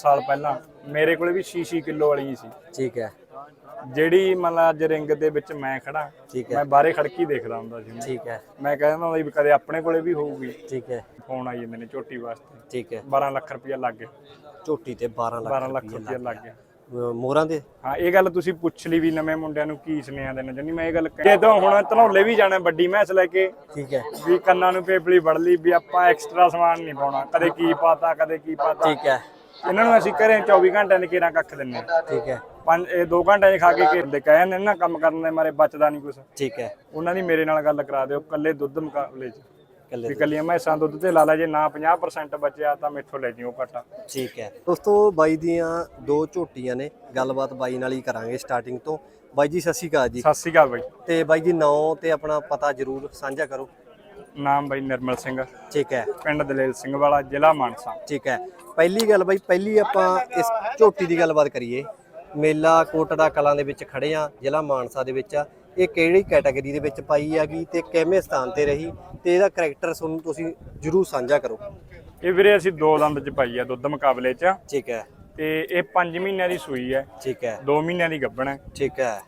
ਸਾਲ ਪਹਿਲਾਂ ਮੇਰੇ ਕੋਲੇ ਵੀ 6-6 ਕਿਲੋ ਵਾਲੀ ਸੀ। ਠੀਕ ਹੈ। ਜਿਹੜੀ ਮਤਲਬ ਅੱਜ ਰਿੰਗ ਦੇ ਵਿੱਚ ਮੈਂ ਖੜਾ ਠੀਕ ਹੈ। ਮੈਂ ਬਾਹਰੇ ਖੜਕੀ ਦੇਖਦਾ ਹੁੰਦਾ ਸੀ। ਠੀਕ ਹੈ। ਮੈਂ ਕਹਿੰਦਾ ਹੁੰਦਾ ਸੀ ਵੀ ਕਦੇ ਆਪਣੇ ਕੋਲੇ ਵੀ ਹੋਊਗੀ। ਠੀਕ ਹੈ। ਫੋਨ ਆਈ ਜਾਂਦੇ ਨੇ ਝੋਟੀ ਵਾਸਤੇ। ਠੀਕ ਹੈ। 12 ਲੱਖ ਰੁਪਇਆ ਲੱਗ ਗਿਆ। ਝੋਟੀ ਤੇ 12 ਲੱਖ 12 ਲੱਖ ਰੁਪਇਆ ਲੱਗ ਗਿਆ। ਅਹ ਮੋਹਰਾਂ ਦੇ? ਹਾਂ ਇਹ ਗੱਲ ਤੁਸੀਂ ਪੁੱਛ ਲਈ ਵੀ ਨਵੇਂ ਮੁੰਡਿਆਂ ਨੂੰ ਕੀ ਸੁਨੇਹਾ ਦੇਣਾ ਚਾਹੁੰਦੀ। ਮੈਂ ਇਹ ਗੱਲ ਕਹਿ ਜਦੋਂ ਹੁਣ ਧਨੌਲੇ ਵੀ ਜਾਣਾ ਵੱਡੀ ਮੈਚ ਲੈ ਕੇ ਠੀਕ ਹੈ। ਵੀ ਕੰਨਾਂ ਨੂੰ ਪੇਪਲੀ ਵੜ ਲਈ ਵੀ ਆਪਾਂ ਐਕਸਟਰਾ ਸਮਾਨ ਨਹੀਂ ਪਾਉਣਾ। ਕਦੇ ਕੀ ਪਾਤਾ ਕਦੇ ਕੀ ਪਾਤਾ। ਠੀਕ ਹੈ। ਇਹਨਾਂ ਨੂੰ ਅਸੀਂ ਘਰੇ 24 ਘੰਟਿਆਂ ਦੇ ਕੇਰਾਂ ਕੱਖ ਦਿੰਨੇ। ਠੀਕ ਹੈ। ਪੰਜ ਇਹ 2 ਘੰਟੇ ਖਾ ਕੇ ਘੇਰ ਦੇ ਕਹਿੰਦੇ ਨਾ ਕੰਮ ਕਰਨ ਦੇ ਮਾਰੇ ਬਚਦਾ ਨਹੀਂ ਕੁਛ। ਠੀਕ ਹੈ। ਉਹਨਾਂ ਦੀ ਮੇਰੇ ਨਾਲ ਗੱਲ ਕਰਾ ਦਿਓ ਕੱਲੇ ਦੁੱਧ ਮੁਕਾਬਲੇ 'ਚ। ਕੱਲੇ ਵੀ ਕੱਲੀਆਂ ਮੈਸਾਂ ਦੁੱਧ ਤੇ ਲਾ ਲਾ ਜੇ ਨਾ 50% ਬਚਿਆ ਤਾਂ ਮੈਥੋਂ ਲੈ ਜਿਓ ਘਟਾ। ਠੀਕ ਹੈ। ਦੋਸਤੋ ਬਾਈ ਦੀਆਂ ਦੋ ਝੋਟੀਆਂ ਨੇ ਗੱਲਬਾਤ ਬਾਈ ਨਾਲ ਹੀ ਕਰਾਂਗੇ ਸਟਾਰਟਿੰਗ ਤੋਂ। ਬਾਈ ਜੀ ਸਤਿ ਸ਼੍ਰੀ ਅਕਾਲ ਜੀ। ਸਤਿ ਸ਼੍ਰੀ ਅਕਾਲ ਬਾਈ। ਤੇ ਬਾਈ ਜੀ ਨਾਂ ਤੇ ਆਪਣਾ ਪਤਾ ਜਰੂਰ ਸਾਂਝਾ ਕਰੋ। ਨਾਮ ਬਾਈ ਨਿਰਮਲ ਸਿੰਘ। ਠੀਕ ਹੈ। ਪਿੰਡ ਦਲੇਲ ਸਿੰਘ ਵਾਲਾ ਜ਼ਿਲ੍ਹਾ ਮਾਨਸਾ। ਠੀਕ ਹੈ। ਪਹਿਲੀ ਗੱਲ ਬਾਈ ਪਹਿਲੀ ਆਪਾਂ ਇਸ ਝੋਟੀ ਦੀ ਗੱਲਬਾਤ ਕਰੀਏ। ਮੇਲਾ ਕੋਟੜਾ ਕਲਾਂ ਦੇ ਵਿੱਚ ਖੜੇ ਆ ਜ਼ਿਲ੍ਹਾ ਮਾਨਸਾ ਦੇ ਵਿੱਚ ਆ। ਇਹ ਕਿਹੜੀ ਕੈਟਾਗਰੀ ਦੇ ਵਿੱਚ ਪਾਈ ਹੈਗੀ ਤੇ ਕਿਵੇਂ ਸਥਾਨ ਤੇ ਰਹੀ ਤੇ ਇਹਦਾ ਕਰੈਕਟਰ ਤੁਹਾਨੂੰ ਤੁਸੀਂ ਜਰੂਰ ਸਾਂਝਾ ਕਰੋ। ਇਹ ਵੀਰੇ ਅਸੀਂ ਦੋ ਦੰਦ 'ਚ ਪਾਈ ਆ ਦੁੱਧ ਮੁਕਾਬਲੇ 'ਚ। ਠੀਕ ਹੈ। ਤੇ ਇਹ 5 ਮਹੀਨਿਆਂ ਦੀ ਸੂਈ ਹੈ। ਠੀਕ ਹੈ। 2 ਮਹੀਨਿਆਂ ਦੀ ਗੱਭਣ ਹੈ। ਠੀਕ ਹੈ।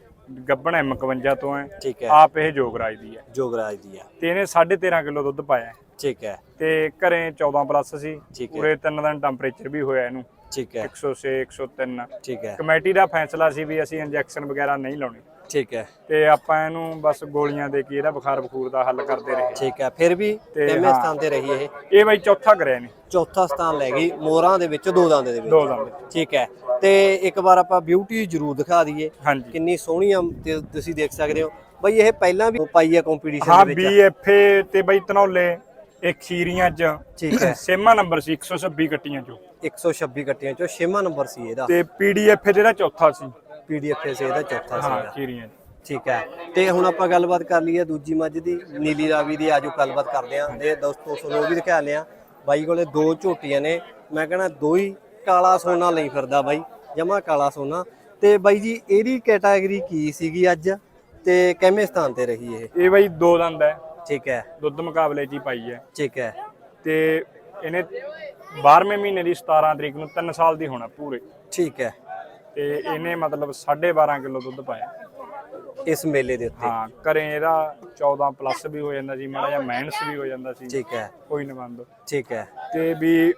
ਗੱਭਣ M51 ਤੋਂ ਹੈ। ਠੀਕ ਹੈ। ਆਪ ਇਹ ਜੋਗਰਾਜ ਦੀ ਹੈ। ਜੋਗਰਾਜ ਦੀ ਆ ਤੇ ਇਹਨੇ 13.5 ਕਿਲੋ ਦੁੱਧ ਪਾਇਆ ਹੈ। ਠੀਕ ਹੈ। ਤੇ ਘਰੇ 14 ਪਲੱਸ ਸੀ। ਹੈ। ਪੂਰੇ 3 ਦਿਨ ਟੈਂਪਰੇਚਰ ਵੀ ਹੋਇਆ ਇਹਨੂੰ। ਠੀਕ ਹੈ। 106 103 ਠੀਕ ਹੈ। ਕਮੇਟੀ ਦਾ ਫੈਸਲਾ ਸੀ ਵੀ ਅਸੀਂ ਇੰਜੈਕਸ਼ਨ ਵਗੈਰਾ ਨਹੀਂ ਲਾਉਣੇ। ਠੀਕ ਹੈ। ਤੇ ਆਪਾਂ ਇਹਨੂੰ ਬਸ ਗੋਲੀਆਂ ਦੇ ਕੇ ਇਹਦਾ ਬੁਖਾਰ ਬਖੂਰ ਦਾ ਹੱਲ ਕਰਦੇ ਰਹੇ। ਠੀਕ ਹੈ ਫਿਰ ਵੀ ਤੇ ਹਾਂ। ਸਥਾਨ ਤੇ ਰਹੀ ਇਹ? ਇਹ ਬਾਈ ਚੌਥਾ ਕਰਿਆ ਨੇ ਚੌਥਾ ਸਥਾਨ ਲੈ ਗਈ ਮੋਹਰਾਂ ਦੇ ਵਿੱਚ ਦੋ ਦੰਦ ਦੇ ਵਿੱਚ। ਦੋ ਦੰਦ। ਠੀਕ ਹੈ ਤੇ ਇੱਕ ਵਾਰ ਆਪਾਂ ਬਿਊਟੀ ਜ਼ਰੂਰ ਦਿਖਾ ਦਈਏ। ਹਾਂਜੀ। ਕਿੰਨੀ ਸੋਹਣੀ ਆ ਤੇ ਤੁਸੀਂ ਦੇਖ ਸਕਦੇ ਹੋ। ਬਈ ਇਹ ਪਹਿਲਾਂ ਵੀ ਪਾਈ ਹੈ ਕੰਪੀਟੀਸ਼ਨ ਹਾਂ ਦੇ ਵਿੱਚ। ਬੀਐਫਏ ਤੇ ਬਾਈ ਧਨੌਲੇ ਇਹ ਖੀਰੀਆਂ ਚ। ਠੀਕ ਹੈ। ਸੇਮਾ ਨੰਬਰ ਸੀ 126 ਗੱਟੀਆਂ ਚੋਂ। 126 ਗੱਟੀਆਂ ਚੋਂ ਛੇਵਾਂ ਨੰਬਰ ਸੀ ਇਹਦਾ। ਤੇ ਪੀਡੀਐਫ ਜਿਹੜਾ ਚੌਥਾ ਸੀ। ਪੀਡੀਐਫ ਸੇ ਇਹਦਾ ਚੌਥਾ ਹਾਂ ਸੀਗਾ। ਖੀਰੀਆਂ 'ਚ। ਠੀਕ ਹੈ। ਤੇ ਹੁਣ ਆਪਾਂ ਗੱਲਬਾਤ ਕਰ ਲਈਏ ਦੂਜੀ ਮੱਝ ਦੀ ਨੀਲੀ ਰਾਵੀ ਦੀ ਆਜੋ ਗੱਲਬਾਤ ਕਰਦੇ ਆਂ ਤੇ ਦੋਸਤੋ ਤੁਹਾਨੂੰ ਉਹ ਵੀ ਦਿਖਾ ਲਿਆ। ਬਾਈ ਕੋਲੇ ਦੋ ਝੋਟੀਆਂ ਨੇ। ਮੈਂ ਕਹਿੰਦਾ ਦੋ ਹੀ ਕਾਲਾ ਸੋਨਾ ਲਈ ਫਿਰਦਾ ਬਾਈ ਜਮਾ ਕਾਲਾ ਸੋਨਾ। ਤੇ ਬਾਈ ਜੀ ਇਹਦੀ ਕੈਟਾਗਰੀ ਕੀ ਸੀਗੀ ਅੱਜ? ਤੇ ਕਿਵੇਂ ਸਥਾਨ ਤੇ ਰਹੀ ਇਹ? ਇਹ ਬਾਈ ਦੋ ਦੰਦ ਹੈ। ਠੀਕ ਹੈ। ਦੁੱਧ ਮੁਕਾਬਲੇ 'ਚ ਹੀ ਪਾਈ ਹੈ। ਠੀਕ ਹੈ। ਤੇ ਇਹਨੇ 12ਵੇਂ ਮਹੀਨੇ ਦੀ 17 ਤਰੀਕ ਨੂੰ 3 ਸਾਲ ਦੀ ਹੋਣਾ ਪੂਰੇ। ਠੀਕ ਹੈ। ਤੇ ਇਹਨੇ ਮਤਲਬ 12.5 ਕਿਲੋ ਦੁੱਧ ਪਾਇਆ। ਇਸ ਮੇਲੇ ਦੇ ਉੱਤੇ? ਹਾਂ ਘਰੇ ਇਹਦਾ 14 ਪਲੱਸ ਵੀ ਹੋ ਜਾਂਦਾ ਸੀ ਮਾੜਾ ਜਿਹਾ ਮਾਈਨਸ ਵੀ ਹੋ ਜਾਂਦਾ ਸੀ। ਠੀਕ ਹੈ। ਕੋਈ ਨਾ ਬੰਦ ਠੀਕ ਹੈ। ਤੇ ਵੀ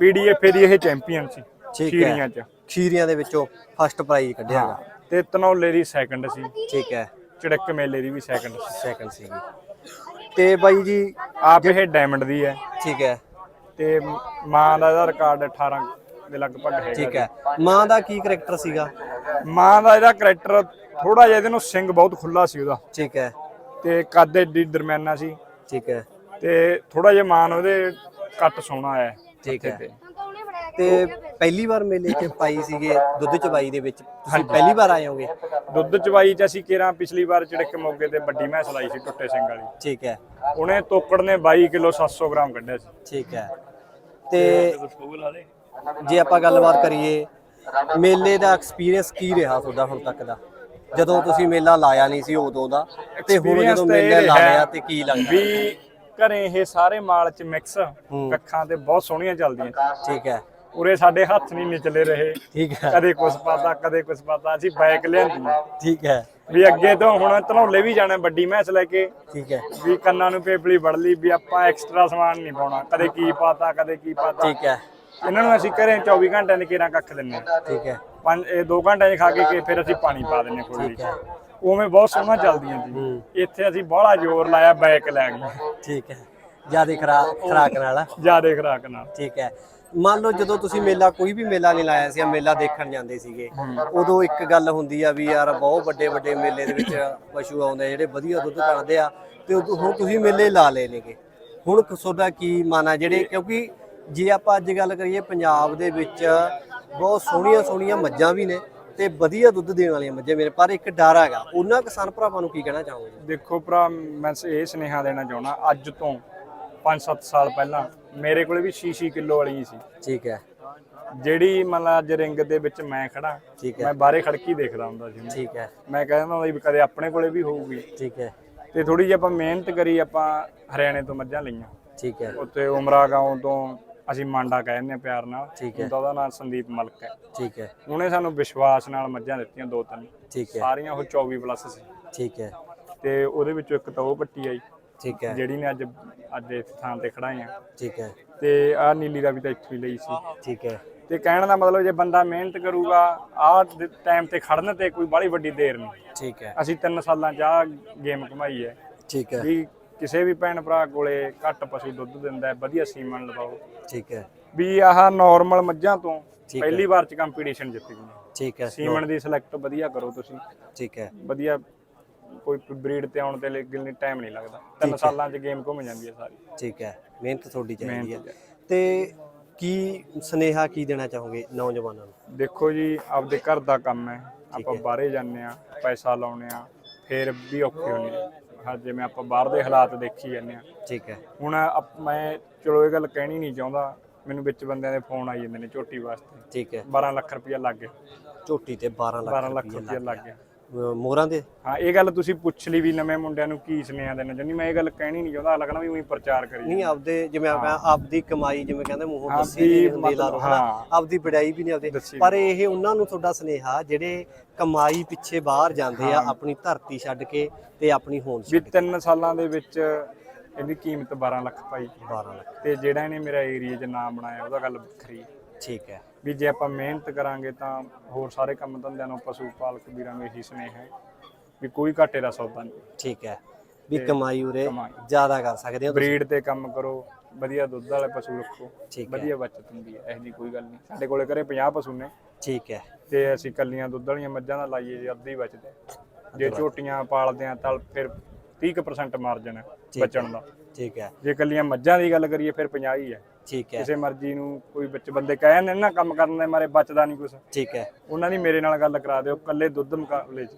ਪੀਡੀਐਫ ਦੀ ਇਹ ਚੈਂਪੀਅਨ ਸੀ ਠੀਕ ਹੈ। ਖੀਰੀਆਂ 'ਚ। ਖੀਰੀਆਂ ਦੇ ਵਿੱਚੋਂ ਫਸਟ ਪ੍ਰਾਈਜ਼ ਕੱਢਿਆਗਾ ਤੇ ਧਨੌਲੇ ਦੀ ਸੈਕੰਡ ਸੀ। ਠੀਕ ਹੈ। ਚੜਕ ਮੇਲੇ ਦੀ ਵੀ ਸੈਕੰਡ ਸੀ। ਸੈਕੰਡ ਸੀਗੀ ਤੇ ਬਾਈ ਜੀ ਆਪ ਇਹ ਡਾਇਮੰਡ ਦੀ ਹੈ। ਠੀਕ ਹੈ। ਤੇ ਮਾਂ ਦਾ ਇਹਦਾ ਰਿਕਾਰਡ 18 ਦੇ ਲਗਭਗ ਹੈਗਾ ਠੀਕ ਹੈ। ਮਾਂ ਦਾ ਕੀ ਕਰੈਕਟਰ ਸੀਗਾ? ਮਾਂ ਦਾ ਇਹਦਾ ਕਰੈਕਟਰ ਥੋੜਾ ਜਿਹਾ ਇਹਦੇ ਨੂੰ ਸਿੰਘ ਬਹੁਤ ਖੁੱਲਾ ਸੀ ਉਹਦਾ। ਠੀਕ ਹੈ। ਤੇ ਕੱਦ ਏਡੀ ਦਰਮਿਆਨਾ ਸੀ। ਠੀਕ ਹੈ। ਤੇ ਥੋੜਾ ਜਿਹਾ ਮਾਨ ਉਹਦੇ ਕੱਟ ਸੋਹਣਾ ਆਇਆ। ਠੀਕ ਹੈ। ਤੇ। ਪਹਿਲੀ ਵਾਰ ਮੇਲੇ 'ਚ ਪਾਈ ਸੀਗੇ ਦੁੱਧ ਚਬਾਈ ਦੇ ਵਿੱਚ। ਤੁਸੀਂ ਪਹਿਲੀ ਵਾਰ ਆਏ ਹੋਗੇ? ਦੁੱਧ ਚਵਾਈ ਚ ਅਸੀਂ ਕਿਰਾਂ ਪਿਛਲੀ ਵਾਰ ਚੜਕ ਮੌਕੇ ਤੇ ਵੱਡੀ ਮੈਸ ਲਾਈ ਸੀ ਟੁੱਟੇ ਸਿੰਘ ਵਾਲੀ। ਠੀਕ ਹੈ। ਉਹਨੇ ਤੋਕੜ ਨੇ 22 ਕਿਲੋ 700 ਗ੍ਰਾਮ ਕੱਢਿਆ ਸੀ। ਠੀਕ ਹੈ। ਤੇ ਜੇ ਆਪਾਂ ਗੱਲਬਾਤ ਕਰੀਏ ਮੇਲੇ ਦਾ ਐਕਸਪੀਰੀਅੰਸ ਕੀ ਰਿਹਾ ਤੁਹਾਡਾ ਹੁਣ ਤੱਕ ਦਾ? ਜਦੋਂ ਤੁਸੀਂ ਮੇਲਾ ਲਾਇਆ ਨਹੀਂ ਸੀ ਉਦੋਂ ਦਾ ਤੇ ਹੁਣ Experience ਜਦੋਂ ਤਾਂ ਇਹ ਮੇਲਾ ਲਾ ਰਿਹਾ ਲਿਆ ਤੇ ਕੀ ਲੱਗਦਾ? ਵੀ ਘਰੇ ਇਹ ਸਾਰੇ ਮਾਲ ਚ ਮਿਕਸ ਹੂੰ। ਕੱਖਾਂ ਤੇ ਬਹੁਤ ਸੋਹਣੀਆਂ ਚੱਲਦੀਆਂ। ਠੀਕ ਹੈ। ਉਰੇ ਸਾਡੇ ਹੱਥ ਨਹੀਂ ਨਿਚਲੇ ਰਹੇ। ਠੀਕ ਹੈ। ਕਦੇ ਕੁਛ ਪਾਤਾ ਕਦੇ ਕੁਛ ਪਾਤਾ ਅਸੀਂ ਬਾਈਕ ਲਿਆਂਦੀ। ਠੀਕ ਹੈ। ਵੀ ਅੱਗੇ ਤੋਂ ਹੁਣ ਧਨੌਲੇ ਵੀ ਜਾਣਾ ਵੱਡੀ ਮੈਸ ਲੈ ਕੇ। ਠੀਕ ਹੈ। ਵੀ ਕੰਨਾਂ ਨੂੰ ਪੇਪਲੀ ਵੜ ਲਈ ਵੀ ਆਪਾਂ ਐਕਸਟਰਾ ਸਮਾਨ ਨਹੀਂ ਪਾਉਣਾ। ਕਦੇ ਕੀ ਪਾਤਾ ਕਦੇ ਕੀ ਪਾਤਾ। ਠੀਕ ਹੈ। ਇਹਨਾਂ ਨੂੰ ਅਸੀਂ ਘਰੇ 24 ਘੰਟਿਆਂ ਦੇ ਕੇਰਾਂ ਕੱਖ ਦਿੰਨੇ ਆ। ਠੀਕ ਹੈ। ਪੰਜ ਇਹ 2 ਘੰਟੇ 'ਚ ਖਾ ਕੇ ਕੇ ਫਿਰ ਅਸੀਂ ਪਾਣੀ ਪਾ ਦਿੰਨੇ ਕੋਈ ਠੀਕ ਹੈ। ਉਵੇਂ ਬਹੁਤ ਸੋਹਣਾ ਚੱਲਦੀਆਂ ਹੂੰ। ਇੱਥੇ ਅਸੀਂ ਬਾਹਲਾ ਜ਼ੋਰ ਲਾਇਆ ਬਾਈਕ ਲੈ ਗਏ ਠੀਕ ਹੈ। ਜ਼ਿਆਦਾ ਖਰਾਕ ਖਰਾਕ ਨਾਲ। ਜਿਆਦੇ ਖਰਾਕ ਨਾਲ। ਠੀਕ ਹੈ। ਮੰਨ ਲਓ ਜਦੋਂ ਤੁਸੀਂ ਮੇਲਾ ਕੋਈ ਵੀ ਮੇਲਾ ਨਹੀਂ ਲਾਇਆ ਸੀ ਜਾਂ ਮੇਲਾ ਦੇਖਣ ਜਾਂਦੇ ਸੀਗੇ। ਉਦੋਂ ਇੱਕ ਗੱਲ ਹੁੰਦੀ ਆ ਵੀ ਯਾਰ ਬਹੁਤ ਵੱਡੇ ਵੱਡੇ ਮੇਲੇ ਦੇ ਵਿੱਚ ਪਸ਼ੂ ਆਉਂਦੇ ਜਿਹੜੇ ਵਧੀਆ ਦੁੱਧ ਕੱਢਦੇ ਆ ਤੇ ਹੁਣ ਤੁਸੀਂ ਮੇਲੇ ਲਾ ਲਏ ਨੇਗੇ। ਹੁਣ ਤੁਹਾਡਾ ਕੀ ਮਨ ਆ ਜਿਹੜੇ ਕਿਉਂਕਿ ਜੇ ਆਪਾਂ ਅੱਜ ਗੱਲ ਕਰੀਏ ਪੰਜਾਬ ਦੇ ਵਿੱਚ ਬਹੁਤ ਸੋਹਣੀਆਂ ਸੋਹਣੀਆਂ ਮੱਝਾਂ ਵੀ ਨੇ ਤੇ ਵਧੀਆ ਦੁੱਧ ਦੇਣ ਵਾਲੀਆਂ ਮੱਝਾਂ ਮੇਰੇ ਪਰ ਇੱਕ ਡਰ ਹੈਗਾ ਉਹਨਾਂ ਕਿਸਾਨ ਭਰਾਵਾਂ ਨੂੰ ਕੀ ਕਹਿਣਾ ਚਾਹੋਗੇ ਦੇਖੋ ਭਰਾ ਮੈਂ ਇਹ ਸੁਨੇਹਾ ਦੇਣਾ ਚਾਹੁੰਦਾ ਅੱਜ ਤੋਂ 5-7 ਸਾਲ ਪਹਿਲਾਂ ਮੇਰੇ ਕੋਲੇ ਵੀ 6-6 ਕਿਲੋ ਵਾਲੀ ਸੀ। ਠੀਕ ਹੈ। ਜਿਹੜੀ ਮਤਲਬ ਅੱਜ ਰਿੰਗ ਦੇ ਵਿੱਚ ਮੈਂ ਖੜਾ ਮੈਂ ਬਾਹਰੇ ਖੜਕੀ ਦੇਖਦਾ ਹੁੰਦਾ ਸੀ। ਠੀਕ ਹੈ। ਮੈਂ ਕਹਿੰਦਾ ਹੁੰਦਾ ਵੀ ਕਦੇ ਆਪਣੇ ਕੋਲੇ ਵੀ ਹੋਊਗੀ। ਠੀਕ ਹੈ। ਤੇ ਥੋੜੀ ਜਿਹੀ ਆਪਾਂ ਮਿਹਨਤ ਕਰੀ ਆਪਾਂ ਹਰਿਆਣੇ ਤੋਂ ਮੱਝਾਂ ਲਈਆਂ। ਠੀਕ ਹੈ। ਉੱਤੇ ਉਮਰਾ ਗਾਉਂ ਤੋਂ ਅਸੀਂ ਮਾਂਡਾ ਕਹਿੰਦੇ ਆ ਪਿਆਰ ਨਾਲ। ਠੀਕ ਹੈ। ਉਹਦਾ ਨਾਮ ਸੰਦੀਪ ਮਲਕ ਹੈ। ਠੀਕ ਹੈ। ਉਹਨੇ ਸਾਨੂੰ ਵਿਸ਼ਵਾਸ ਨਾਲ ਮੱਝਾਂ ਦਿੱਤੀਆਂ ਦੋ ਤਿੰਨ। ਠੀਕ ਹੈ। ਸਾਰੀਆਂ ਉਹ 24 ਪਲੱਸ ਸੀ। ਠੀਕ ਹੈ। ਤੇ ਉਹਦੇ ਵਿੱਚੋਂ ਇੱਕ ਤਾਂ ਉਹ ਪੱਟੀ ਆਈ। ਠੀਕ ਹੈ। ਜਿਹੜੀ ਨੇ ਅੱਜ ਅੱਜ ਇਸ ਥਾਂ ਤੇ ਖੜਾਏ ਆ ਠੀਕ ਹੈ। ਤੇ ਆ ਨੀਲੀ ਦਾ ਵੀ ਤਾਂ ਇੱਥੋਂ ਹੀ ਲਈ ਸੀ। ਠੀਕ ਹੈ। ਤੇ ਕਹਿਣ ਦਾ ਮਤਲਬ ਜੇ ਬੰਦਾ ਮਿਹਨਤ ਕਰੂਗਾ ਆਹ ਟਾਈਮ ਤੇ ਖੜਨ ਤੇ ਕੋਈ ਬਾਹਲੀ ਵੱਡੀ ਦੇਰ ਨਹੀਂ। ਠੀਕ ਹੈ। ਅਸੀਂ 3 ਸਾਲਾਂ ਚ ਆਹ ਗੇਮ ਕਮਾਈ ਹੈ। ਠੀਕ ਹੈ। ਵੀ ਕਿਸੇ ਵੀ ਭੈਣ ਭਰਾ ਕੋਲੇ ਘੱਟ ਪਸ਼ੂ ਦੁੱਧ ਦਿੰਦਾ ਹੈ ਵਧੀਆ ਸੀਮਨ ਲਵਾਓ। ਠੀਕ ਹੈ। ਵੀ ਆਹ ਨਾਰਮਲ ਮੱਝਾਂ ਤੋਂ ਠੀਕ ਹੈ। ਪਹਿਲੀ ਵਾਰ ਚ ਕੰਪੀਟੀਸ਼ਨ ਜਿੱਤ ਗਈ ਠੀਕ ਹੈ। ਸੀਮਨ ਦੀ ਸਿਲੈਕਟ ਵਧੀਆ ਕਰੋ ਤੁਸੀਂ। ਠੀਕ ਹੈ। ਵਧੀਆ ਕੋਈ ਬਰੀਡ ਤੇ ਆਉਣ ਤੇ ਲਈ ਟਾਈਮ ਨਹੀਂ ਲੱਗਦਾ। ਤਿੰਨ ਸਾਲਾਂ ਚ ਗੇਮ ਘੁੰਮ ਜਾਂਦੀ ਹੈ ਸਾਰੀ। ਠੀਕ ਹੈ। ਮਿਹਨਤ ਤੁਹਾਡੀ ਚਾਹੀਦੀ ਹੈ। ਮਿਹਨਤ ਤੇ ਕੀ ਸੁਨੇਹਾ ਕੀ ਦੇਣਾ ਚਾਹੋਗੇ ਨੌਜਵਾਨਾਂ ਨੂੰ? ਦੇਖੋ ਜੀ ਆਪਦੇ ਘਰ ਦਾ ਕੰਮ ਹੈ। ਆਪਾਂ ਬਾਹਰੇ ਜਾਂਦੇ ਆ ਪੈਸਾ ਲਾਉਨੇ ਆ ਫੇਰ ਵੀ ਔਖੇ ਹੁੰਦੇ ਆ ਹਾਂ ਜਿਵੇਂ ਆਪਾਂ ਬਾਹਰ ਦੇ ਹਾਲਾਤ ਦੇਖੀ ਜਾਂਦੇ ਆ ਠੀਕ ਹੈ। ਹੁਣ ਅਪ- ਮੈਂ ਚਲੋ ਇਹ ਗੱਲ ਕਹਿਣੀ ਨਹੀਂ ਚਾਹੁੰਦਾ ਮੈਨੂੰ ਵਿੱਚ ਬੰਦਿਆਂ ਦੇ ਫੋਨ ਆਈ ਜਾਂਦੇ ਨੇ ਝੋਟੀ ਵਾਸਤੇ। ਠੀਕ ਹੈ। 12 ਲੱਖ ਰੁਪਇਆ ਲੱਗ ਗਿਆ। ਝੋਟੀ ਤੇ 12 ਲੱਖ 12 ਲੱਖ ਰੁਪਇਆ ਲੱਗ ਗਿਆ। ਮੋਹਰਾਂ ਦੇ? ਹਾਂ ਇਹ ਗੱਲ ਤੁਸੀਂ ਪੁੱਛ ਲਈ ਵੀ ਨਵੇਂ ਮੁੰਡਿਆਂ ਨੂੰ ਕੀ ਸੁਨੇਹਾ ਦੇਣਾ ਚਾਹੁੰਦੀ। ਮੈਂ ਇਹ ਗੱਲ ਕਹਿਣੀ ਨਹੀਂ ਚਾਹੁੰਦਾ ਲੱਗਣਾ ਵੀ ਉਹੀ ਪ੍ਰਚਾਰ ਕਰੀ ਨਹੀਂ ਆਪਦੇ ਜਿਵੇਂ ਆਪਾਂ ਆਪਦੀ ਕਮਾਈ ਜਿਵੇਂ ਕਹਿੰਦੇ ਮੂੰਹੋਂ ਦੱਸੀ ਨਹੀਂ ਹੁੰਦੀ ਲਾ ਲਓ ਹਨਾ? ਹਾਂ। ਆਪਦੀ ਵਡਿਆਈ ਵੀ ਨਹੀਂ ਆਪਦੇ। ਪਰ ਇਹ ਉਹਨਾਂ ਨੂੰ ਤੁਹਾਡਾ ਸੁਨੇਹਾ ਜਿਹੜੇ ਕਮਾਈ ਪਿੱਛੇ ਬਾਹਰ ਜਾਂਦੇ ਆ ਆਪਣੀ ਧਰਤੀ ਛੱਡ ਕੇ ਤੇ ਆਪਣੀ ਹੋਂਦ ਵੀ ਛੱਡ ਤਿੰਨ ਸਾਲਾਂ ਦੇ ਵਿੱਚ ਇਹਦੀ ਕੀਮਤ 12 ਲੱਖ ਪਾਈ ਕੇ 12 ਲੱਖ। ਤੇ ਜਿਹੜਾ ਇਹਨੇ ਮੇਰਾ ਏਰੀਆ 'ਚ ਨਾਮ ਬਣਾਇਆ ਉਹਦਾ ਗੱਲ ਵੱਖਰੀ ਹੈ। ਠੀਕ ਹੈ। ਵੀ ਜੇ ਆਪਾਂ ਮਿਹਨਤ ਕਰਾਂਗੇ ਤਾਂ ਹੋਰ ਸਾਰੇ ਕੰਮ ਧੰਦਿਆਂ ਨੂੰ ਪਸ਼ੂ ਪਾਲਕ ਵੀਰਾਂ ਨੂੰ ਇਹੀ ਸੁਨੇਹਾ ਹੈ ਵੀ ਕੋਈ ਘਾਟੇ ਦਾ ਸੌਦਾ ਨਹੀਂ। ਠੀਕ ਹੈ। ਵੀ ਕਮਾਈ ਉਰੇ। ਜ਼ਿਆਦਾ ਕਰ ਸਕਦੇ ਹੋ। ਬਰੀਡ ਤੇ ਕੰਮ ਕਰੋ ਵਧੀਆ ਦੁੱਧ ਵਾਲੇ ਪਸ਼ੂ ਰੱਖੋ ਵਧੀਆ ਬਚਤ ਹੁੰਦੀ ਹੈ ਇਹੋ ਜਿਹੀ ਕੋਈ ਗੱਲ ਨਹੀਂ। ਸਾਡੇ ਕੋਲੇ ਘਰੇ 50 ਪਸ਼ੂ ਨੇ। ਠੀਕ ਹੈ। ਤੇ ਅਸੀਂ ਕੱਲੀਆਂ ਦੁੱਧ ਵਾਲੀਆਂ ਮੱਝਾਂ ਦਾ ਲਾਈਏ ਜੇ ਅੱਧੀ ਬਚਦੇ। ਜੇ ਝੋਟੀਆਂ ਪਾਲਦੇ ਆ ਤਾਂ ਫਿਰ 30% ਮਾਰਜਨ ਹੈ ਬਚਣ ਦਾ। ਠੀਕ ਹੈ। ਜੇ ਕੱਲੀਆਂ ਮੱਝਾਂ ਦੀ ਗੱਲ ਕਰੀਏ ਫਿਰ 50 ਹੀ ਹੈ। ਠੀਕ ਹੈ। ਕਿਸੇ ਮਰਜ਼ੀ ਨੂੰ ਕੋਈ ਵਿੱਚ ਬੰਦੇ ਕਹਿ ਜਾਂਦੇ ਨੇ ਨਾ ਕੰਮ ਕਰਨ ਦੇ ਮਾਰੇ ਬਚਦਾ ਨਹੀਂ ਕੁਝ ਠੀਕ ਹੈ। ਉਹਨਾਂ ਦੀ ਮੇਰੇ ਨਾਲ ਗੱਲ ਕਰਾ ਦਿਓ ਕੱਲੇ ਦੁੱਧ ਮੁਕਾਬਲੇ 'ਚ।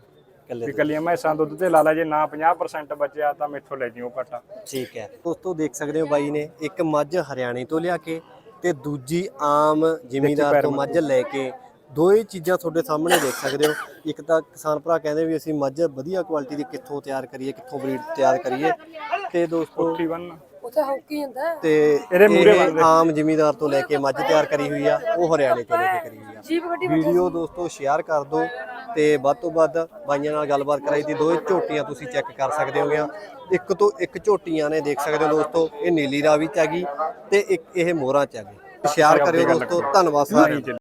ਕੱਲੇ ਵੀ ਕੱਲੀਆਂ ਮੈਸਾਂ ਦੁੱਧ ਤੇ ਲਾ ਲਾ ਜੇ ਨਾ 50% ਬਚਿਆ ਤਾਂ ਮੈਥੋਂ ਲੈ ਜਿਓ ਘਟਾ। ਠੀਕ ਹੈ। ਦੋਸਤੋ ਦੇਖ ਸਕਦੇ ਹੋ ਬਾਈ ਨੇ ਇੱਕ ਮੱਝ ਹਰਿਆਣੇ ਤੋਂ ਲਿਆ ਕੇ ਤੇ ਦੂਜੀ ਆਮ ਜ਼ਿਮੀਂਦਾਰ ਤੋਂ ਮੱਝ ਲੈ ਕੇ। ਦੋਏ ਚੀਜ਼ਾਂ ਤੁਹਾਡੇ ਸਾਹਮਣੇ ਦੇਖ ਸਕਦੇ ਹੋ। ਇੱਕ ਤਾਂ ਕਿਸਾਨ ਭਰਾ ਕਹਿੰਦੇ ਵੀ ਅਸੀਂ ਮੱਝ ਵਧੀਆ ਕੁਆਲਿਟੀ ਦੀ ਕਿੱਥੋਂ ਤਿਆਰ ਕਰੀਏ ਕਿੱਥੋਂ ਬਰੀਡ ਤਿਆਰ ਕਰੀਏ। ਤੇ ਦੋਸਤੋ ਕੀ ਬੰਨ ਉੱਥੇ ਹੌਕੀ ਜਾਂਦਾ ਤੇ ਇਹਦੇ ਮੂਹਰੇ ਇਹ। ਆਮ ਜ਼ਿਮੀਂਦਾਰ ਤੋਂ ਲੈ ਕੇ ਮੱਝ ਤਿਆਰ ਕਰੀ ਹੋਈ ਆ ਉਹ ਹਰਿਆਣੇ ਤੋਂ ਲੈ ਕੇ ਕਰੀ ਹੋਈ ਆ। ਜੀਪ ਗੱਡੀ ਵੀਡੀਓ ਦੋਸਤੋ ਸ਼ੇਅਰ ਕਰ ਦਿਓ ਤੇ ਵੱਧ ਤੋਂ ਵੱਧ ਬਾਈਆਂ ਨਾਲ ਗੱਲਬਾਤ ਕਰਾਈ ਦੀ। ਦੋਏ ਝੋਟੀਆਂ ਤੁਸੀਂ ਚੈੱਕ ਕਰ ਸਕਦੇ ਹੋਗੇ ਇੱਕ ਤੋਂ ਇੱਕ ਝੋਟੀਆਂ ਨੇ ਦੇਖ ਸਕਦੇ ਹੋ ਦੋਸਤੋ ਇਹ ਨੀਲੀ ਰਾਵੀ ਚ ਹੈਗੀ ਤੇ ਇੱਕ ਇਹ ਮੋਹਰਾਂ ਚ ਹੈਗੀ। ਸ਼ੇਅਰ ਕਰਿਓ ਦੋਸਤੋ ਧੰਨਵਾਦ ਸਾਰਿਆਂ ਦਾ।